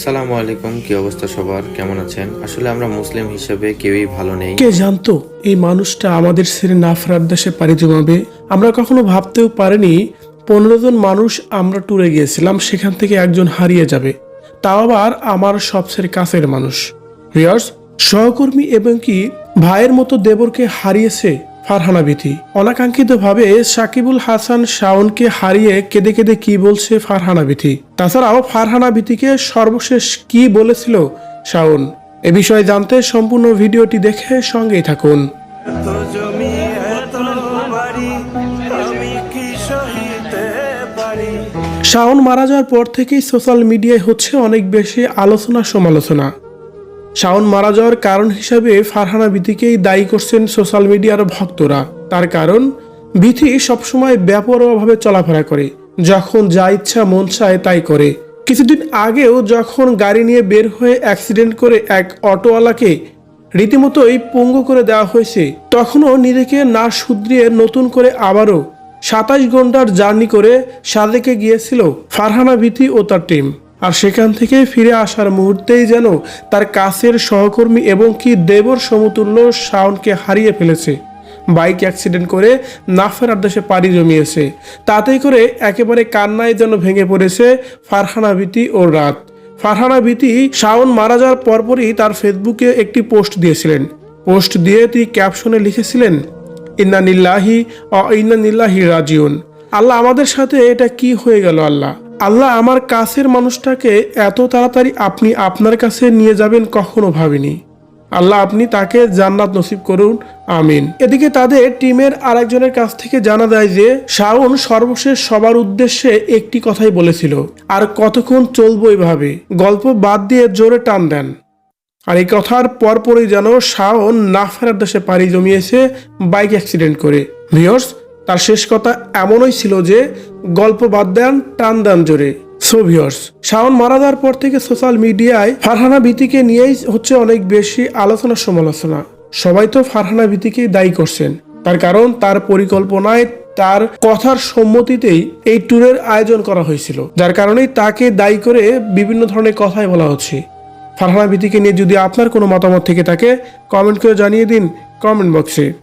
আসসালামু আলাইকুম, কি অবস্থা সবার? কেমন আছেন? আসলে আমরা মুসলিম হিসেবে কেউই ভালো নেই। কে জানতো এই মানুষটা আমাদের ছেড়ে না ফেরার দেশে পাড়ি জমাবে? আমরা কখনো ভাবতেও পারিনি, পনেরো জন মানুষ আমরা ট্যুরে গিয়েছিলাম, সেখান থেকে একজন হারিয়ে যাবে। তাও আবার আমার সবচেয়ে কাছের মানুষ। রিয়ার্স সহকর্মী এবং কি ভাইয়ের মতো দেবরকে হারিয়েছে ফারহানা বিথি। অনাকাঙ্ক্ষিতভাবে সাকিবুল হাসান শাওনকে হারিয়ে কেঁদে কেঁদে কি বলছে ফারহানা বিথি? তাছাড়াও ফারহানা বিথিকে সর্বশেষ কি বলেছিল শাওন? এ বিষয়ে জানতে সম্পূর্ণ ভিডিওটি দেখে সঙ্গেই থাকুন। শাওন মারা যাওয়ার পর থেকেই সোশ্যাল মিডিয়ায় হচ্ছে অনেক বেশি আলোচনা সমালোচনা শাওন মারা যাওয়ার কারণ হিসাবে ফারহানা বিথিকেই দায়ী করছেন সোশ্যাল মিডিয়ার ভক্তরা। তার কারণ বিথি সবসময় ব্যাপরভাবে চলাফেরা করে। যখন যা ইচ্ছা মন চায় তাই করে। কিছুদিন আগেও যখন গাড়ি নিয়ে বের হয়ে অ্যাক্সিডেন্ট করে এক অটোওয়ালাকে রীতিমতোই পঙ্গু করে দেওয়া হয়েছে, তখনও নিজেকে না শুধরিয়ে নতুন করে আবারও সাতাশ ঘণ্টার জার্নি করে সাদেকে গিয়েছিল ফারহানা বিথি ও তার টিম আর সেখান থেকে ফিরে আসার মুহূর্তেই যেন তার কাছের সহকর্মী এবং কি দেবর সমতুল্য শাওনকে হারিয়ে ফেলেছে। বাইক অ্যাক্সিডেন্ট করে না ফেরার দেশে পাড়ি জমিয়েছে। তাতেই করে একেবারে কান্নায় যেন ভেঙে পড়েছে ফারহানা ভীতি ও রাত। ফারহানা ভীতি শাওন মারা যাওয়ার পরপরই তার ফেসবুকে একটি পোস্ট দিয়েছিলেন। পোস্ট দিয়ে তিনি ক্যাপশনে লিখেছিলেন, ইন্না নিল্লাহি অ ইন্না নিল্লাহি রাজিউন। আল্লাহ আমাদের সাথে এটা কি হয়ে গেল আল্লাহ? আল্লাহ আমার কাছের মানুষটাকে এত তাড়াতাড়ি আপনি আপনার কাছে নিয়ে যাবেন কখনো ভাবিনি। আল্লাহ আপনি তাকে জান্নাত নসিব করুন, আমিন। এদিকে তাদের টিমের আরেকজনের কাছ থেকে জানা যায় যে, শাওন সর্বশেষ সবার উদ্দেশ্যে একটি কথাই বলেছিল, আর কতক্ষণ চলবো এভাবে? গল্প বাদ দিয়ে জোরে টান দেন। আর এই কথার পরপরই যেন শাওন না ফেরার দেশে পাড়ি জমিয়েছে বাইক অ্যাক্সিডেন্ট করে। ভিওর্স তার শেষ কথা এমনই ছিল যে গল্প বাদ দেন টান দেন জোরে। সোভিয়র্স শাওন মারা যাওয়ার পর থেকে সোশ্যাল মিডিয়ায় ফারহানা ভীতিকে নিয়েই হচ্ছে অনেক বেশি আলোচনা সমালোচনা। সবাই তো ফারহানা ভীতিকেই দায়ী করছেন। তার কারণ তার পরিকল্পনায় তার কথার সম্মতিতেই এই ট্যুরের আয়োজন করা হয়েছিল। যার কারণেই তাকে দায়ী করে বিভিন্ন ধরনের কথাই বলা হচ্ছে। ফারহানা ভীতিকে নিয়ে যদি আপনার কোনো মতামত থেকে থাকে কমেন্ট করে জানিয়ে দিন কমেন্ট বক্সে